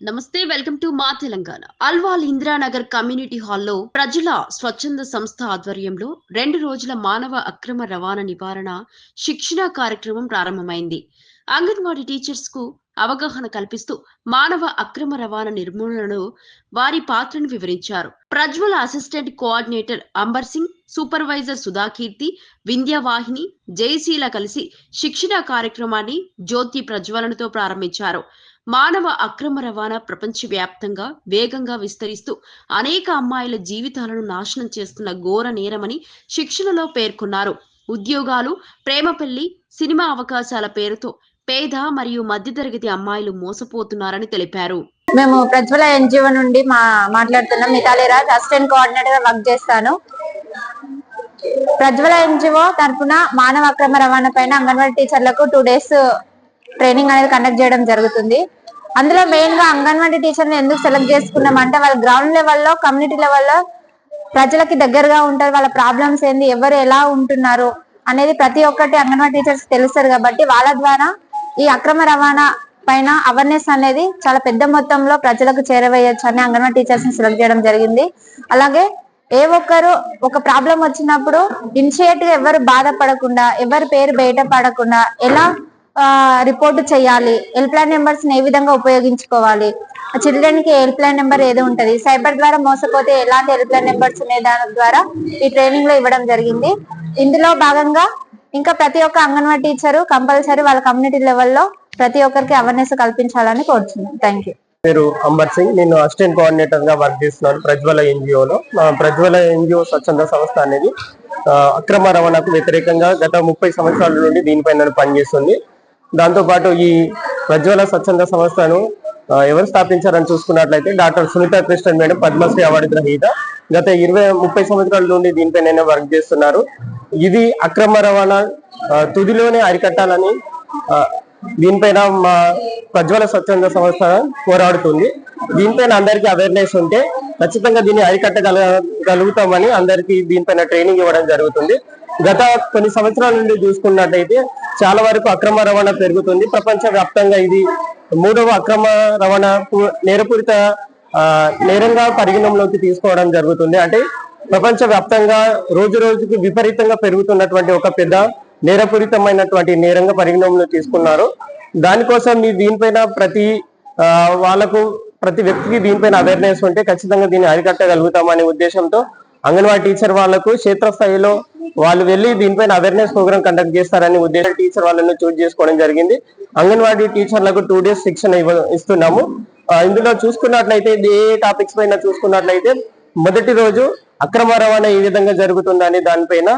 నమస్తే welcome to మా Telangana. Alwal Indiranagar community హాల్లో ప్రజల స్వచ్ఛంద సంస్థ ఆధ్వర్యంలో రెండు రోజుల మానవ అక్రమ రవాణా నివారణ శిక్షణ కార్యక్రమం ప్రారంభమైంది. అంగన్వాడీ టీచర్స్కు అవగాహన కల్పిస్తూ మానవ అక్రమ రవాణా నిర్మూలనలో వారి పాత్రను వివరించారు. Prajwala assistant coordinator Ambar Singh supervisor Sudhakeerthi Vindhyavahini Jayasheela కలిసి శిక్షణ కార్యక్రమాన్ని జ్యోతి ప్రజ్వలనతో ప్రారంభించారు. మానవ అక్రమ రవాణా ప్రపంచవ్యాప్తంగా వేగంగా విస్తరిస్తూ అనేక అమ్మాయిల జీవితాలను నాశనం చేస్తున్న ఘోర నేరమని శిక్షణలో పేర్కొన్నారు. ఉద్యోగాలు ప్రేమ పెళ్ళి సినిమా అవకాశాల పేరుతో పేద మరియు మధ్యతరగతి అమ్మాయిలు మోసపోతున్నారని తెలిపారు. మేము ప్రజ్వల ఎన్జిఓ నుండి మా మాట్లాడుతున్నాం. మితాలి రాజ్ అసిస్టెంట్ కోఆర్డినేటర్గా వర్క్ చేస్తాను. ప్రజ్వల ఎన్జిఓ తరఫున మానవ అక్రమ రవాణా పైన అంగన్వాడీ టీచర్లకు టూ డేస్ ట్రైనింగ్ అనేది కండక్ట్ చేయడం జరుగుతుంది. అందులో మెయిన్గా అంగన్వాడీ టీచర్ని ఎందుకు సెలెక్ట్ చేసుకున్నాం అంటే వాళ్ళ గ్రౌండ్ లెవెల్లో కమ్యూనిటీ లెవెల్లో ప్రజలకి దగ్గరగా ఉంటారు. వాళ్ళ ప్రాబ్లమ్స్ ఏంది? ఎవరు ఎలా ఉంటున్నారు? అనేది ప్రతి ఒక్కటి అంగన్వాడీ టీచర్స్ తెలుస్తారు కాబట్టి వాళ్ళ ద్వారా ఈ అక్రమ రవాణా పైన అవేర్నెస్ అనేది చాలా పెద్ద మొత్తంలో ప్రజలకు చేరవేయచ్చు అని అంగన్వాడీ టీచర్స్ని సెలెక్ట్ చేయడం జరిగింది. అలాగే ఏ ఒక్కరు ఒక ప్రాబ్లం వచ్చినప్పుడు ఇనిషియేట్గా ఎవరు బాధపడకుండా ఎవరి పేరు బయట పడకుండా ఎలా రిపోర్ట్ చేయాలి. హెల్ప్ లైన్ నెంబర్స్ ఏ విధంగా ఉపయోగించుకోవాలి? చిల్డ్రన్కి హెల్ప్ లైన్ నెంబర్ ఏదో ఉంటది? సైబర్ ద్వారా మోసపోతే ఎలాంటి హెల్ప్ లైన్ నెంబర్స్ ఉన్నాయి? దాని ద్వారా ఈ ట్రైనింగ్లో ఇవ్వడం జరిగింది. ఇందులో భాగంగా ఇంకా ప్రతి ఒక్క అంగన్వాడీ టీచరు కంపల్సరీ వాళ్ళ కమ్యూనిటీ లెవెల్లో ప్రతి ఒక్కరికి అవేర్నెస్ కల్పించాలని కోరుతున్నాను థ్యాంక్ యూ పేరు అంబర్ సింగ్. నేను అసిస్టెంట్ కోఆర్డినేటర్గా వర్క్ చేస్తున్నాను ప్రజ్వల ఎన్జిఓలో. ప్రజ్వల ఎన్జిఓ స్వచ్ఛంద సంస్థ అనేది అక్రమ రవాణాకు వ్యతిరేకంగా గత ముప్పై సంవత్సరాల నుండి దీనిపైన పనిచేస్తుంది. దాంతో పాటు ఈ ప్రజ్వల స్వచ్ఛంద సంస్థను ఎవరు స్థాపించారని చూసుకున్నట్లయితే doctor Sunitha Krishnan madam Padmashri award గ్రహీత గత ఇరవై ముప్పై సంవత్సరాల నుండి దీనిపైన వర్క్ చేస్తున్నారు. ఇది అక్రమ రవాణా తుదిలోనే అరికట్టాలని దీనిపైన మా ప్రజ్వల స్వచ్ఛంద సంస్థ పోరాడుతుంది. దీనిపైన అందరికీ అవేర్నెస్ ఉంటే ఖచ్చితంగా దీన్ని అరికట్టగలగలుగుతామని అందరికీ దీనిపైన ట్రైనింగ్ ఇవ్వడం జరుగుతుంది. గత కొన్ని సంవత్సరాల నుండి చూసుకున్నట్టయితే చాలా వరకు అక్రమ రవాణా పెరుగుతుంది. ప్రపంచ వ్యాప్తంగా ఇది మూడవ అక్రమ రవాణా నేరపూరిత నేరంగా పరిగణంలోకి తీసుకోవడం జరుగుతుంది. అంటే ప్రపంచ వ్యాప్తంగా రోజు రోజుకి విపరీతంగా పెరుగుతున్నటువంటి ఒక పెద్ద నేరపూరితమైనటువంటి నేరంగా పరిగణంలో తీసుకున్నారు. దానికోసం మీ దీనిపైన ప్రతి వాళ్ళకు ప్రతి వ్యక్తికి దీనిపైన అవేర్నెస్ ఉంటే ఖచ్చితంగా దీన్ని అరికట్టగలుగుతామనే ఉద్దేశంతో అంగన్వాడీ టీచర్ వాళ్ళకు క్షేత్రస్థాయిలో వాళ్ళు వెళ్ళి దీనిపైన అవేర్నెస్ ప్రోగ్రామ్ కండక్ట్ చేస్తారని ఉద్దేశం టీచర్ వాళ్ళని చూజ్ చేసుకోవడం జరిగింది. అంగన్వాడీ టీచర్లకు టూ డేస్ శిక్షణ ఇవ్వ ఇస్తున్నాము. ఇందులో చూసుకున్నట్లయితే ఇది ఏ టాపిక్స్ పైన చూసుకున్నట్లయితే మొదటి రోజు అక్రమ రవాణా ఏ విధంగా జరుగుతుందని దానిపైన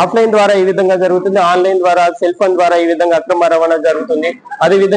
ఆఫ్లైన్ ద్వారా ఏ విధంగా జరుగుతుంది ఆన్లైన్ ద్వారా సెల్ ఫోన్ ద్వారా ఏ విధంగా అక్రమ రవాణా జరుగుతుంది. అదే విధంగా